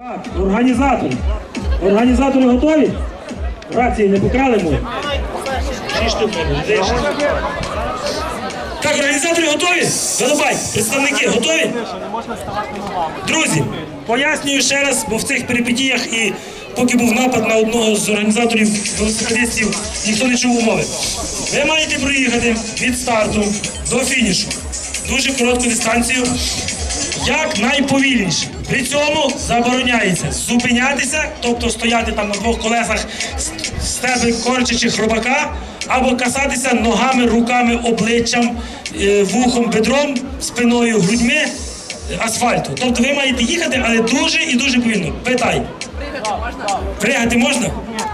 Так, організатори. Організатори готові? Рації не покрали мої? Так, організатори готові? Голубай, представники готові? Друзі, пояснюю ще раз, бо в цих перипетіях і поки був напад на одного з організаторів велосипедистів, ніхто не чув умови. Ви маєте проїхати від старту до фінішу. Дуже коротку дистанцію, як найповільніше. При цьому забороняється зупинятися, тобто стояти там на двох колесах тебе корчачи хробака, або касатися ногами, руками, обличчям, е, вухом, бедром, спиною, грудьми е, асфальту. Тобто ви маєте їхати, але дуже і дуже повільно. Питай. Пригати можна? Пригати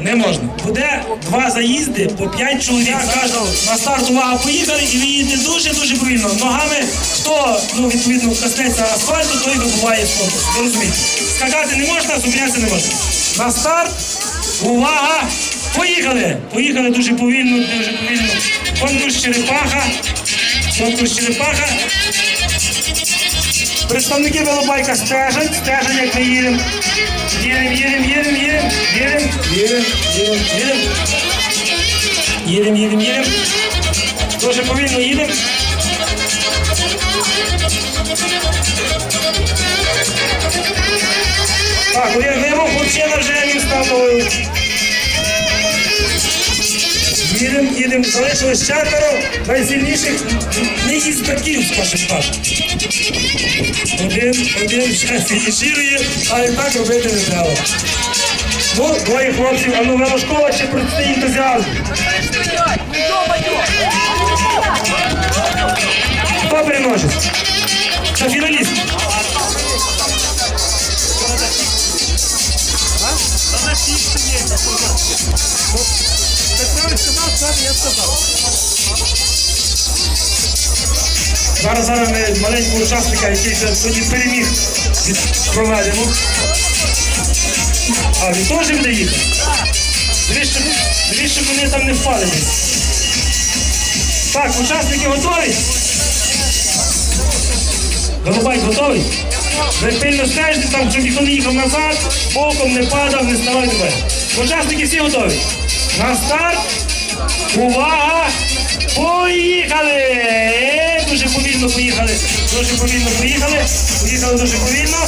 не можна. Буде два заїзди по п'ять чоловік. Я на старт увага поїхали і ви їдете дуже-дуже повільно. Ногами, хто ну, відповідно коснеться асфальту, той вибуває з конкурсу. Розумієте? Скакати не можна, зупинятися не можна. На старт, увага! Поїхали! Поїхали дуже повільно, дуже повільно. Конкурс черепаха. Конкурс черепаха. Представники Велобайка стежать, стежать, як ми їдемо. Їдемо, їдемо, їдемо, їдемо, їдемо, їдемо, їдемо. Їдемо, їдемо, їдемо. Дуже повільно їдемо. Так, вибух, хлопчина вже він став новою. Їдемо, їдемо, залишилось четверо найсильніших не із таких, скажімо так. Один, один ще фініширує, але так робити не треба. Ну, двоє хлопців, а ну велошкола ще простий ентузіазм. Хто переможець? Це фіналіст. Зараз зараз ми маленького учасника, який сьогодні переміг, від- проведемо. А він теж буде їхати? Дивіться, щоб, вони там не впали. Так, учасники готові? Голубай готовий? Ви пильно стежте, там, щоб ніхто не їхав назад, боком не падав, не ставав тебе. Учасники всі готові. На старт. Увага! Поїхали! Дуже повільно поїхали. Дуже повільно поїхали. Поїхали дуже повільно.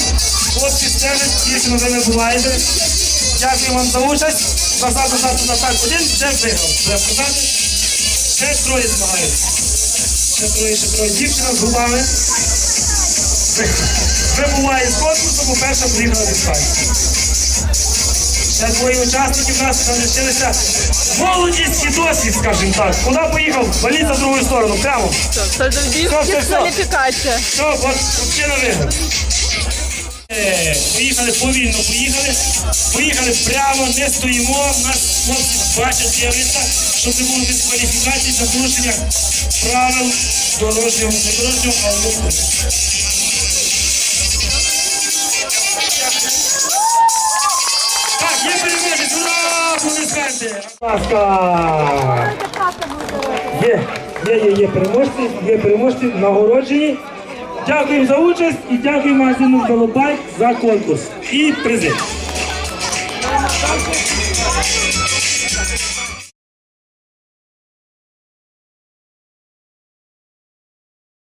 Хлопці стежать, якщо ви не буваєте. Дякую вам за участь. Назад, назад, назад. Один вже виграв. Треба сказати. Ще троє змагаються. Ще троє, ще троє. Дівчина з губами. Вибуває з конкурсу, бо перша приїхала від Франції. Ще двоє учасників нас залишилися молодість і досвід, скажімо так. Куди поїхав? Валіть за другу сторону, прямо. Це тобі Все, все, все. дискваліфікація. Все, от мужчина виграв. Е, Поїхали повільно, поїхали. Поїхали прямо, не стоїмо. Нас хлопці бачать, з'явиться, щоб не було дискваліфікації за порушення правил дорожнього, дорожнього, руху. Так, є переможець, ура! Будь ласка! Є, є, є, є переможці, є переможці нагороджені. Дякуємо за участь і дякуємо магазину Голубай за конкурс і призи.